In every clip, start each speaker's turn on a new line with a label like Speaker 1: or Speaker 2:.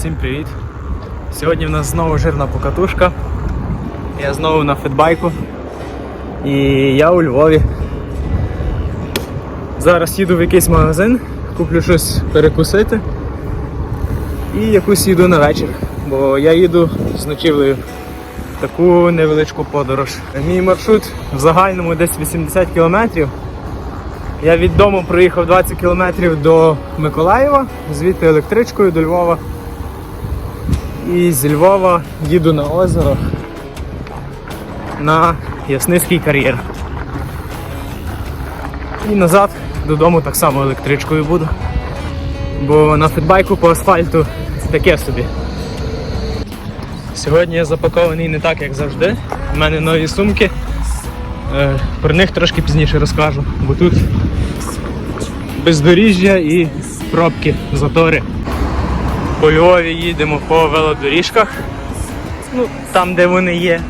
Speaker 1: Всім привіт! Сьогодні в нас знову жирна покатушка. Я знову на фетбайку. І я у Львові. Зараз їду в якийсь магазин, куплю щось перекусити і якусь їду на вечір, бо я їду з ночівлею таку невеличку подорож. Мій маршрут в загальному десь 80 кілометрів. Я від дому проїхав 20 кілометрів до Миколаєва, звідти електричкою до Львова. І з Львова їду на озеро на Ясницький кар'єр. І назад додому так само електричкою буду. Бо на фітбайку по асфальту таке собі. Сьогодні я запакований не так, як завжди. У мене нові сумки. Е, Про них трошки пізніше розкажу, бо тут бездоріжжя і пробки, затори. По Львові їдемо по велодоріжках. Ну, там, де вони є.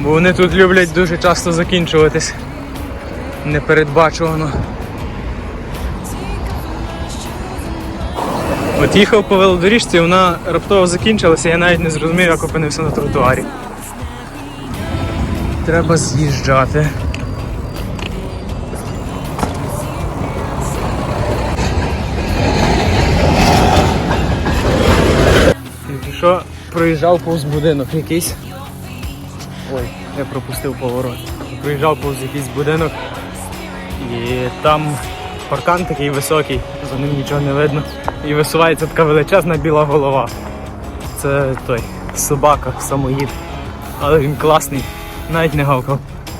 Speaker 1: Бо вони тут люблять дуже часто закінчуватись. Непередбачувано. От їхав по велодоріжці, вона раптово закінчилася, я навіть не зрозумів, як опинився на тротуарі. Треба з'їжджати. Проїжджав повз будинок якийсь. Ой, я пропустив поворот. Проїжджав повз якийсь будинок і там паркан такий високий, за ним нічого не видно. І висувається така величезна біла голова. Це той собака, самоїд. Але він класний, навіть не гавкав.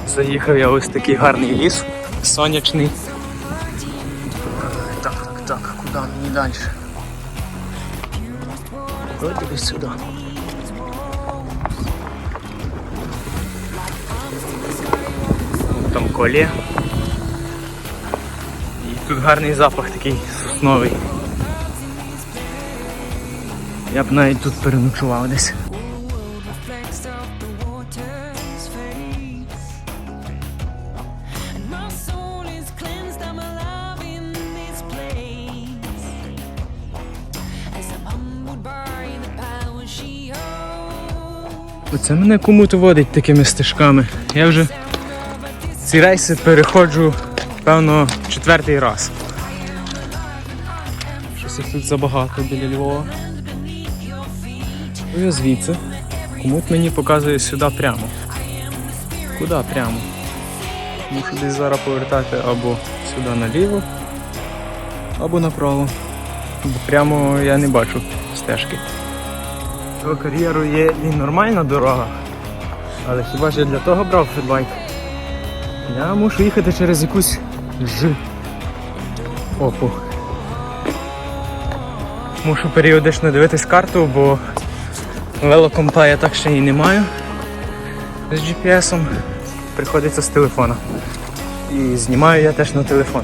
Speaker 1: Заїхав я ось такий гарний ліс, сонячний. Так, так, так, куди мені далі? Би сюди. Колє. І тут гарний запах такий сосновий. Я б навіть тут переночував десь. Оце мене кому-то водить такими стежками. Я вже ці рейси переходжу, певно, четвертий раз. Щось їх тут забагато біля Львова. Ну, Я звідси. Комут мені показує сюди прямо. Куди прямо? Мушу десь зараз повертати або сюди наліво, або направо. Бо прямо я не бачу стежки. Цього кар'єру є і нормальна дорога. Але хіба ж я для того брав фітбайк? Я мушу їхати через якусь ж. Опу. Мушу періодично дивитись карту, бо велокомпа я так ще і не маю. З GPS-ом приходиться з телефона. І знімаю я теж на телефон.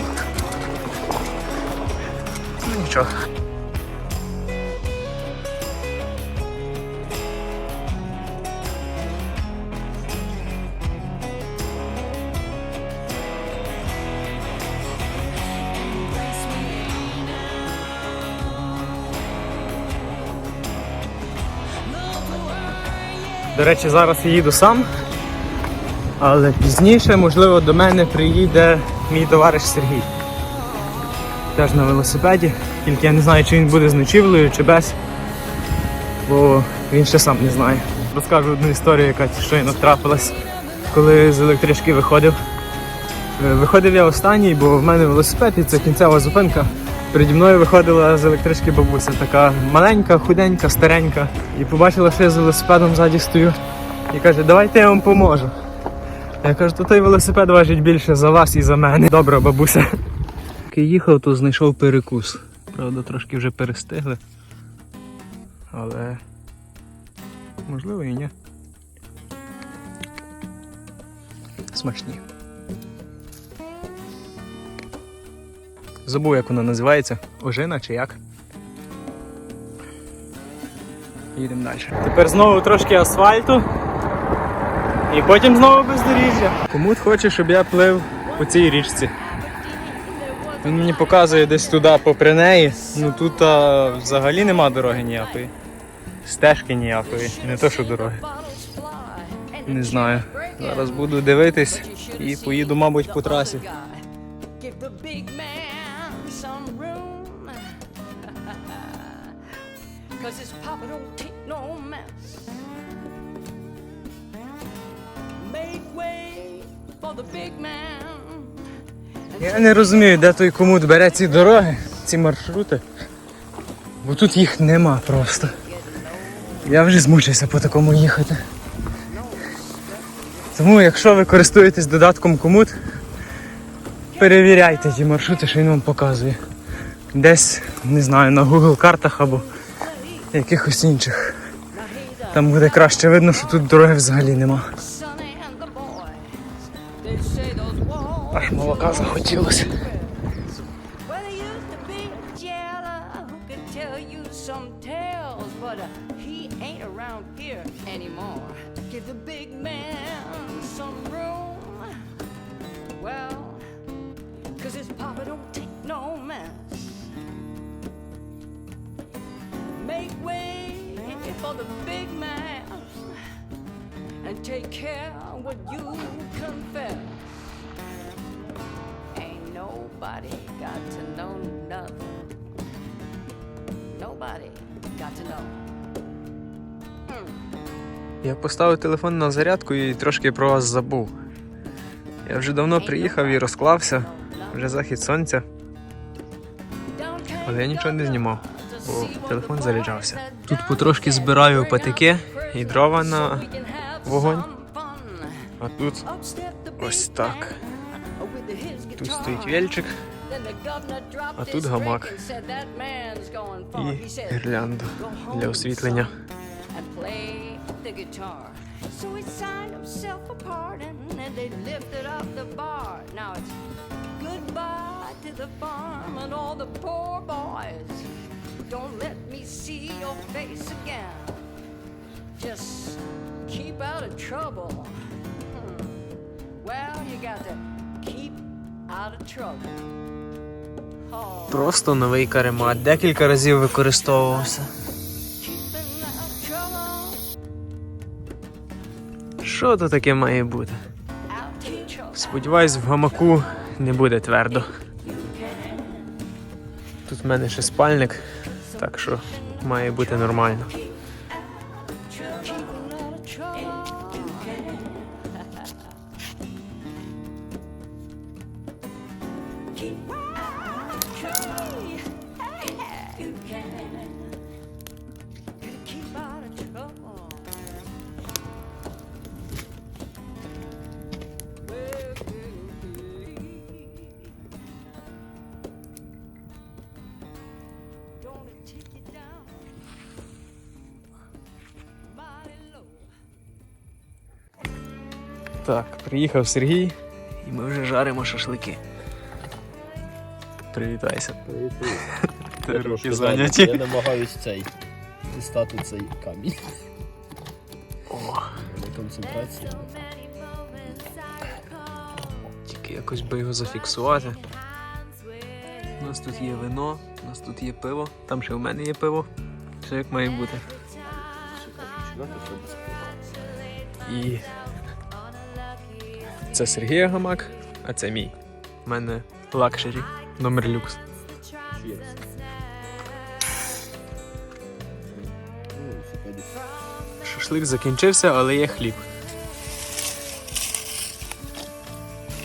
Speaker 1: До речі, зараз я їду сам, але пізніше, можливо, до мене приїде мій товариш Сергій. Теж на велосипеді, тільки я не знаю, чи він буде з ночівлею, чи без, бо він ще сам не знає. Розкажу одну історію, яка щойно трапилась, коли з електрички виходив. Е, Виходив я останній, бо в мене велосипед і це кінцева зупинка. Переді мною виходила з електрички бабуся, така маленька, худенька, старенька. І побачила, що я з велосипедом ззаді стою. І каже, давайте я вам поможу. Я кажу, то той велосипед важить більше за вас і за мене. Добре, бабуся. Поки їхав, то знайшов перекус. Правда, трошки вже перестигли. Але можливо і ні. Смачні. Забув, як вона називається. Ожина чи як. Їдемо далі. Тепер знову трошки асфальту. І потім знову бездоріжжя. Комут хоче, щоб я плив по цій річці.
Speaker 2: Він мені показує десь туди попри неї. Ну тут а, взагалі нема дороги ніякої. Стежки ніякої. Не то, що дороги. Не знаю. Зараз буду дивитись і поїду, мабуть, по трасі.
Speaker 3: Cause his papa don't take no mess. Make way for the big man.
Speaker 2: Я не розумію, де той комут бере ці дороги, ці маршрути. Бо тут їх нема просто. Я вже змучився по такому їхати. Тому, якщо ви користуєтесь додатком комут, перевіряйте ті маршрути, що він вам показує. Десь, не знаю, на Google картах або якихось інших. Там буде краще видно, що тут дороги взагалі нема. Аж молока захотілося.
Speaker 3: Uh. Well, cause his papa don't take no mess. Make way for the big man and take care of what you confess. Ain't nobody got to know nothing. Nobody got to know.
Speaker 2: Я поставив телефон на зарядку і трошки про вас забув. Я вже давно приїхав і розклався, вже захід сонця, але я нічого не знімав, бо телефон заряджався. Тут потрошки збираю патики і дрова на вогонь. А тут ось так. Тут стоїть вельчик
Speaker 3: а тут гамак
Speaker 2: і гірлянда для освітлення.
Speaker 3: So he signed himself a pardon and they lifted up the bar. Now it's goodbye to the farm and all the poor boys. Don't let me see your face again. Just keep out of trouble. Hmm. Well, you got to keep out of trouble. Oh,
Speaker 2: Просто новий каремат. Декілька разів використовувався. Що то таке має бути? Сподіваюсь, в гамаку не буде твердо. Тут в мене ще спальник, так що має бути нормально. Так, приїхав Сергій, і ми вже жаримо шашлики. Привітайся. Ти руки зайняті.
Speaker 4: Я намагаюсь цей дістати цей камінь.
Speaker 2: О,
Speaker 4: концентрація.
Speaker 2: тільки якось би його зафіксувати. У нас тут є вино, у нас тут є пиво, там ще в мене є пиво. Все як має бути. І це Сергія гамак, а це мій. У мене лакшері, номер люкс. Шашлик закінчився, але є хліб.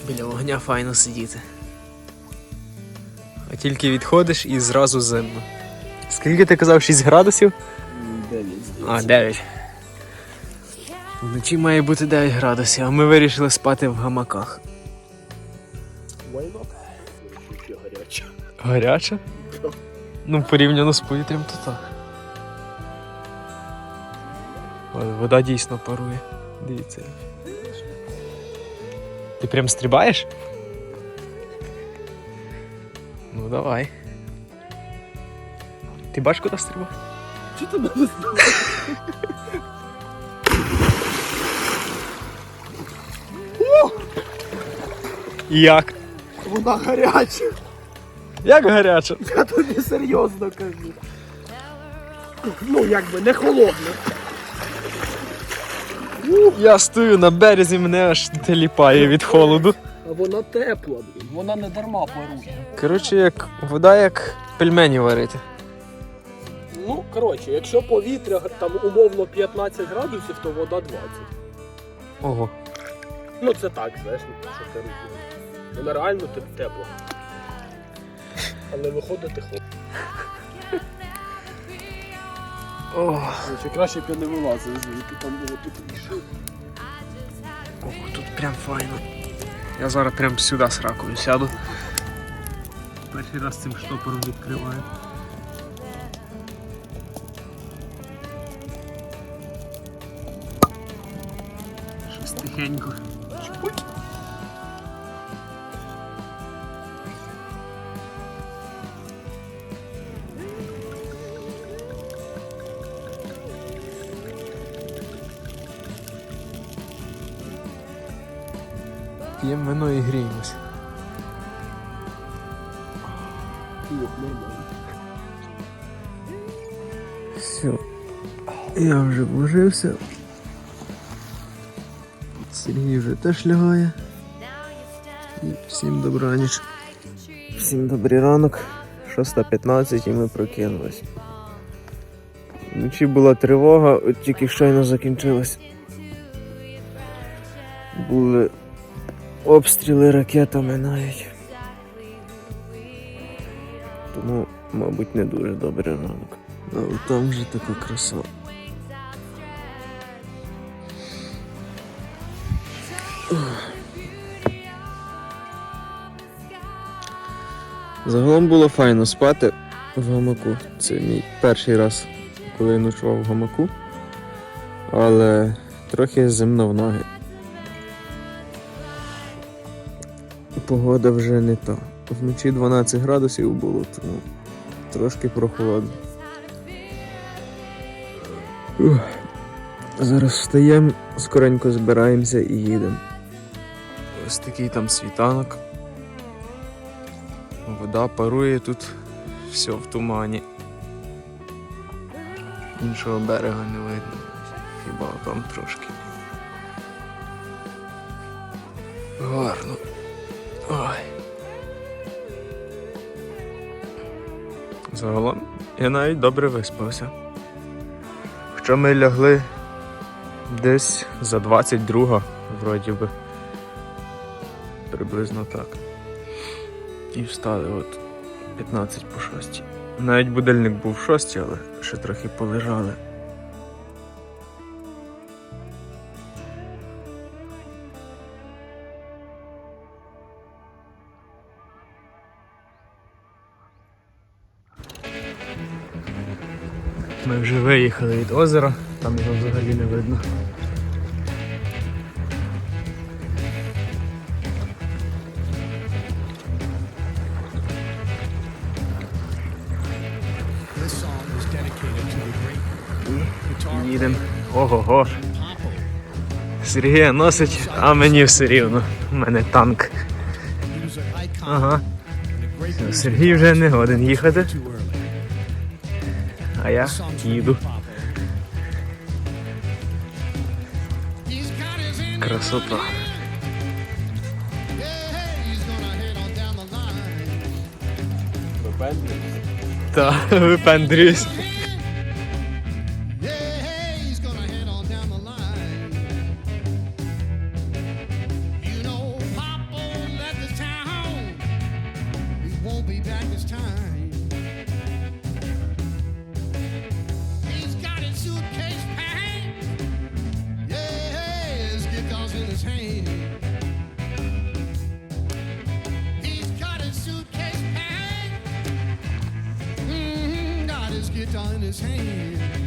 Speaker 2: Біля вогня файно сидіти. А тільки відходиш і зразу зимно. Скільки ти казав? 6 градусів? А, 9. Вночі має бути 9 градусів, а ми вирішили спати в гамаках.
Speaker 4: Гаряче.
Speaker 2: Гаряче? Ну, порівняно з повітрям, то так. Вода дійсно парує. Дивіться. Ти прям стрибаєш? Ну давай. Ти бачиш, куди стрибав?
Speaker 4: Чи ти мене
Speaker 2: Як?
Speaker 4: Вона гаряча.
Speaker 2: Як гаряче?
Speaker 4: Я тобі серйозно кажу. Ну, якби не холодно.
Speaker 2: Я стою на березі, мене аж теліпає від холоду.
Speaker 4: А вона тепла, блін. Вона не дарма парує.
Speaker 2: Коротше, як вода, як пельмені варити.
Speaker 4: Ну, коротше, якщо повітря там умовно 15 градусів, то вода 20.
Speaker 2: Ого.
Speaker 4: Ну це так, знаєш, ну, що ти розумієш. Вона реально теп- тепла. Але виходити.
Speaker 2: Ох.
Speaker 4: Короче, краще б я не вилазив звідти, там було тепліше.
Speaker 2: Ого, тут прям файно. Я зараз прям сюди з ракою сяду. Перший раз цим штопором відкриваю. Щось тихенько. П'ємо вино і гріємося.
Speaker 4: Ох, нормально.
Speaker 2: Все. Я вже вложився. Сергій вже теж лягає. І всім добраніч. Всім добрий ранок. 6.15 і ми прокинулись. Вночі була тривога, от тільки щойно закінчилась. Були обстріли ракетами навіть. Тому, мабуть, не дуже добрий ранок. Але там вже така краса. Загалом було файно спати в гамаку. Це мій перший раз, коли я ночував в гамаку. Але трохи земно в ноги. Погода вже не та. Вночі 12 градусів було, тому трошки прохолодно. Ух. Зараз встаємо, скоренько збираємося і їдемо. Ось такий там світанок. Вода парує тут, все в тумані. Іншого берега не видно. Хіба там трошки. Гарно. Ой. Загалом я навіть добре виспався. Хоча ми лягли десь за 22, вроді би. Приблизно так. І встали от 15 по 6. Навіть будильник був 6, але ще трохи полежали. Ми вже виїхали від озера, там його взагалі не видно. Їдемо. Ого-го. Сергія носить, а мені все рівно. У мене танк. Ага. Сергій вже не годен їхати, а я їду. Красота. Та, випендрюсь.
Speaker 5: on his hand.